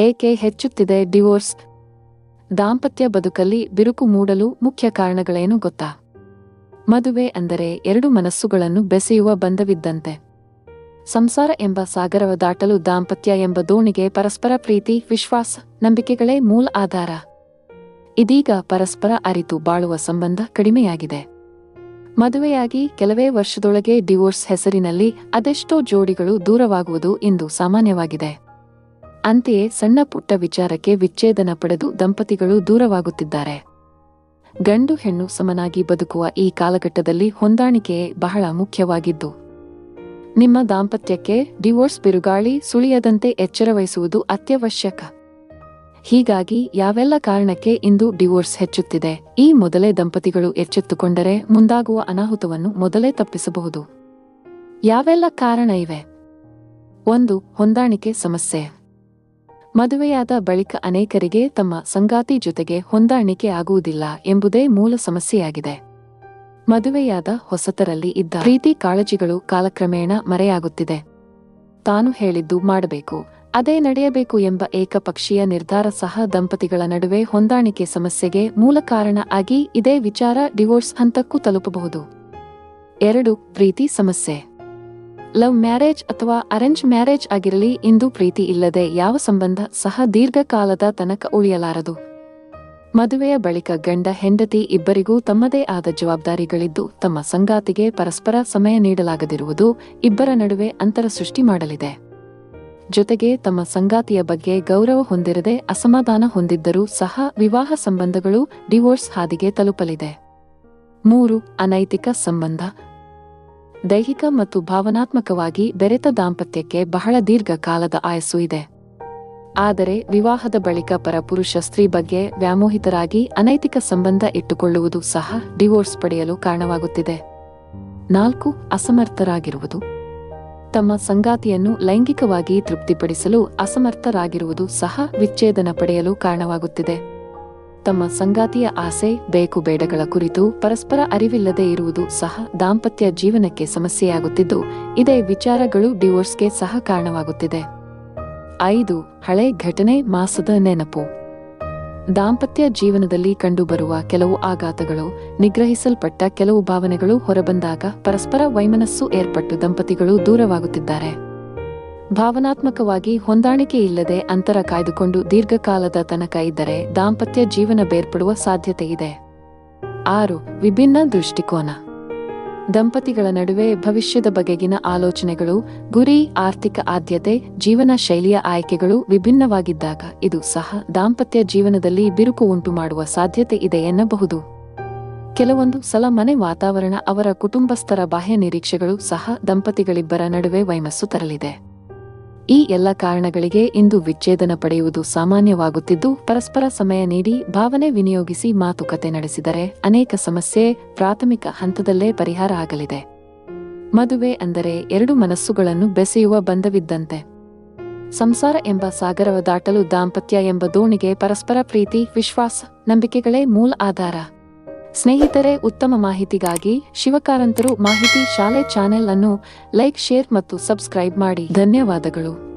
ಏಕೆ ಹೆಚ್ಚುತ್ತಿದೆ ಡಿವೋರ್ಸ್? ದಾಂಪತ್ಯ ಬದುಕಲ್ಲಿ ಬಿರುಕು ಮೂಡಲು ಮುಖ್ಯ ಕಾರಣಗಳೇನು ಗೊತ್ತಾ? ಮದುವೆ ಅಂದರೆ ಎರಡು ಮನಸ್ಸುಗಳನ್ನು ಬೆಸೆಯುವ ಬಂಧವಿದ್ದಂತೆ. ಸಂಸಾರ ಎಂಬ ಸಾಗರವ ದಾಟಲು ದಾಂಪತ್ಯ ಎಂಬ ದೋಣಿಗೆ ಪರಸ್ಪರ ಪ್ರೀತಿ, ವಿಶ್ವಾಸ, ನಂಬಿಕೆಗಳೇ ಮೂಲ ಆಧಾರ. ಇದೀಗ ಪರಸ್ಪರ ಅರಿತು ಬಾಳುವ ಸಂಬಂಧ ಕಡಿಮೆಯಾಗಿದೆ. ಮದುವೆಯಾಗಿ ಕೆಲವೇ ವರ್ಷದೊಳಗೆ ಡಿವೋರ್ಸ್ ಹೆಸರಿನಲ್ಲಿ ಅದೆಷ್ಟೋ ಜೋಡಿಗಳು ದೂರವಾಗುವುದು ಇಂದು ಸಾಮಾನ್ಯವಾಗಿದೆ. ಅಂತೆಯೇ ಸಣ್ಣ ಪುಟ್ಟ ವಿಚಾರಕ್ಕೆ ವಿಚ್ಛೇದನ ಪಡೆದು ದಂಪತಿಗಳು ದೂರವಾಗುತ್ತಿದ್ದಾರೆ. ಗಂಡು ಹೆಣ್ಣು ಸಮನಾಗಿ ಬದುಕುವ ಈ ಕಾಲಘಟ್ಟದಲ್ಲಿ ಹೊಂದಾಣಿಕೆಯೇ ಬಹಳ ಮುಖ್ಯವಾಗಿದ್ದು, ನಿಮ್ಮ ದಾಂಪತ್ಯಕ್ಕೆ ಡಿವೋರ್ಸ್ ಬಿರುಗಾಳಿ ಸುಳಿಯದಂತೆ ಎಚ್ಚರವಹಿಸುವುದು ಅತ್ಯವಶ್ಯಕ. ಹೀಗಾಗಿ ಯಾವೆಲ್ಲ ಕಾರಣಕ್ಕೆ ಇಂದು ಡಿವೋರ್ಸ್ ಹೆಚ್ಚುತ್ತಿದೆ, ಈ ಮೊದಲೇ ದಂಪತಿಗಳು ಎಚ್ಚೆತ್ತುಕೊಂಡರೆ ಮುಂದಾಗುವ ಅನಾಹುತವನ್ನು ಮೊದಲೇ ತಪ್ಪಿಸಬಹುದು. ಯಾವೆಲ್ಲ ಕಾರಣ ಇವೆ? ಒಂದು, ಹೊಂದಾಣಿಕೆ ಸಮಸ್ಯೆ. ಮದುವೆಯಾದ ಬಳಿಕ ಅನೇಕರಿಗೆ ತಮ್ಮ ಸಂಗಾತಿ ಜೊತೆಗೆ ಹೊಂದಾಣಿಕೆ ಆಗುವುದಿಲ್ಲ ಎಂಬುದೇ ಮೂಲ ಸಮಸ್ಯೆಯಾಗಿದೆ. ಮದುವೆಯಾದ ಹೊಸತರಲ್ಲಿ ಇದ್ದ ಪ್ರೀತಿ ಕಾಳಜಿಗಳು ಕಾಲಕ್ರಮೇಣ ಮರೆಯಾಗುತ್ತಿದೆ. ತಾನು ಹೇಳಿದ್ದು ಮಾಡಬೇಕು, ಅದೇ ನಡೆಯಬೇಕು ಎಂಬ ಏಕಪಕ್ಷೀಯ ನಿರ್ಧಾರ ಸಹ ದಂಪತಿಗಳ ನಡುವೆ ಹೊಂದಾಣಿಕೆ ಸಮಸ್ಯೆಗೆ ಮೂಲ ಕಾರಣ ಆಗಿ ಇದೇ ವಿಚಾರ ಡಿವೋರ್ಸ್ ಹಂತಕ್ಕೂ ತಲುಪಬಹುದು. ಎರಡು, ಪ್ರೀತಿ ಸಮಸ್ಯೆ. ಲವ್ ಮ್ಯಾರೇಜ್ ಅಥವಾ ಅರೇಂಜ್ ಮ್ಯಾರೇಜ್ ಆಗಿರಲಿ ಇಂದು ಪ್ರೀತಿ ಇಲ್ಲದೆ ಯಾವ ಸಂಬಂಧ ಸಹ ದೀರ್ಘಕಾಲದ ತನಕ ಉಳಿಯಲಾರದು. ಮದುವೆಯ ಬಳಿಕ ಗಂಡ, ಹೆಂಡತಿ ಇಬ್ಬರಿಗೂ ತಮ್ಮದೇ ಆದ ಜವಾಬ್ದಾರಿಗಳಿದ್ದು ತಮ್ಮ ಸಂಗಾತಿಗೆ ಪರಸ್ಪರ ಸಮಯ ನೀಡಲಾಗದಿರುವುದು ಇಬ್ಬರ ನಡುವೆ ಅಂತರ ಸೃಷ್ಟಿ ಮಾಡಲಿದೆ. ಜೊತೆಗೆ ತಮ್ಮ ಸಂಗಾತಿಯ ಬಗ್ಗೆ ಗೌರವ ಹೊಂದಿರದೆ ಅಸಮಾಧಾನ ಹೊಂದಿದ್ದರೂ ಸಹ ವಿವಾಹ ಸಂಬಂಧಗಳು ಡಿವೋರ್ಸ್ ಹಾದಿಗೆ ತಲುಪಲಿದೆ. ಮೂರು, ಅನೈತಿಕ ಸಂಬಂಧ. ದೈಹಿಕ ಮತ್ತು ಭಾವನಾತ್ಮಕವಾಗಿ ಬೆರೆತ ದಾಂಪತ್ಯಕ್ಕೆ ಬಹಳ ದೀರ್ಘ ಕಾಲದ ಆಯಸ್ಸು ಇದೆ. ಆದರೆ ವಿವಾಹದ ಬಳಿಕ ಪರಪುರುಷ ಸ್ತ್ರೀ ಬಗ್ಗೆ ವ್ಯಾಮೋಹಿತರಾಗಿ ಅನೈತಿಕ ಸಂಬಂಧ ಇಟ್ಟುಕೊಳ್ಳುವುದು ಸಹ ಡಿವೋರ್ಸ್ ಪಡೆಯಲು ಕಾರಣವಾಗುತ್ತಿದೆ. ನಾಲ್ಕು, ಅಸಮರ್ಥರಾಗಿರುವುದು. ತಮ್ಮ ಸಂಗಾತಿಯನ್ನು ಲೈಂಗಿಕವಾಗಿ ತೃಪ್ತಿಪಡಿಸಲು ಅಸಮರ್ಥರಾಗಿರುವುದು ಸಹ ವಿಚ್ಛೇದನ ಪಡೆಯಲು ಕಾರಣವಾಗುತ್ತಿದೆ. ತಮ್ಮ ಸಂಗಾತಿಯ ಆಸೆ, ಬೇಕು ಬೇಡಗಳ ಕುರಿತು ಪರಸ್ಪರ ಅರಿವಿಲ್ಲದೆ ಇರುವುದು ಸಹ ದಾಂಪತ್ಯ ಜೀವನಕ್ಕೆ ಸಮಸ್ಯೆಯಾಗುತ್ತಿದ್ದು, ಇದೇ ವಿಚಾರಗಳು ಡಿವೋರ್ಸ್ಗೆ ಸಹ ಕಾರಣವಾಗುತ್ತಿದೆ. ಐದು, ಹಳೆ ಘಟನೆ ಮಾಸದ ನೆನಪು. ದಾಂಪತ್ಯ ಜೀವನದಲ್ಲಿ ಕಂಡುಬರುವ ಕೆಲವು ಆಘಾತಗಳು, ನಿಗ್ರಹಿಸಲ್ಪಟ್ಟ ಕೆಲವು ಭಾವನೆಗಳು ಹೊರಬಂದಾಗ ಪರಸ್ಪರ ವೈಮನಸ್ಸು ಏರ್ಪಟ್ಟು ದಂಪತಿಗಳು ದೂರವಾಗುತ್ತಿದ್ದಾರೆ. ಭಾವನಾತ್ಮಕವಾಗಿ ಹೊಂದಾಣಿಕೆ ಇಲ್ಲದೆ ಅಂತರ ಕಾಯ್ದುಕೊಂಡು ದೀರ್ಘಕಾಲದ ತನಕ ಇದ್ದರೆ ದಾಂಪತ್ಯ ಜೀವನ ಬೇರ್ಪಡುವ ಸಾಧ್ಯತೆ ಇದೆ. ಆರು, ವಿಭಿನ್ನ ದೃಷ್ಟಿಕೋನ. ದಂಪತಿಗಳ ನಡುವೆ ಭವಿಷ್ಯದ ಬಗೆಗಿನ ಆಲೋಚನೆಗಳು, ಗುರಿ, ಆರ್ಥಿಕ ಆದ್ಯತೆ, ಜೀವನ ಶೈಲಿಯ ಆಯ್ಕೆಗಳು ವಿಭಿನ್ನವಾಗಿದ್ದಾಗ ಇದು ಸಹ ದಾಂಪತ್ಯ ಜೀವನದಲ್ಲಿ ಬಿರುಕು ಉಂಟು ಮಾಡುವ ಸಾಧ್ಯತೆ ಇದೆ ಎನ್ನಬಹುದು. ಕೆಲವೊಂದು ಸಲ ಮನೆ ವಾತಾವರಣ, ಅವರ ಕುಟುಂಬಸ್ಥರ ಬಾಹ್ಯ ನಿರೀಕ್ಷೆಗಳು ಸಹ ದಂಪತಿಗಳಿಬ್ಬರ ನಡುವೆ ವೈಮಸ್ಸು ತರಲಿದೆ. ಈ ಎಲ್ಲ ಕಾರಣಗಳಿಗೆ ಇಂದು ವಿಚ್ಛೇದನ ಪಡೆಯುವುದು ಸಾಮಾನ್ಯವಾಗುತ್ತಿದ್ದು, ಪರಸ್ಪರ ಸಮಯ ನೀಡಿ ಭಾವನೆ ವಿನಿಯೋಗಿಸಿ ಮಾತುಕತೆ ನಡೆಸಿದರೆ ಅನೇಕ ಸಮಸ್ಯೆ ಪ್ರಾಥಮಿಕ ಹಂತದಲ್ಲೇ ಪರಿಹಾರ ಆಗಲಿದೆ. ಮದುವೆ ಅಂದರೆ ಎರಡು ಮನಸ್ಸುಗಳನ್ನು ಬೆಸೆಯುವ ಬಂಧವಿದ್ದಂತೆ. ಸಂಸಾರ ಎಂಬ ಸಾಗರವ ದಾಟಲು ದಾಂಪತ್ಯ ಎಂಬ ದೋಣಿಗೆ ಪರಸ್ಪರ ಪ್ರೀತಿ, ವಿಶ್ವಾಸ, ನಂಬಿಕೆಗಳೇ ಮೂಲ ಆಧಾರ. ಸ್ನೇಹಿತರೆ ಉತ್ತಮ ಮಾಹಿತಿಗಾಗಿ ಶಿವಕಾರಂತರು ಮಾಹಿತಿ ಶಾಲೆ ಚಾನೆಲ್ ಅನ್ನು ಲೈಕ್ ಶೇರ್ ಮತ್ತು ಸಬ್ಸ್ಕ್ರೈಬ್ ಮಾಡಿ. ಧನ್ಯವಾದಗಳು.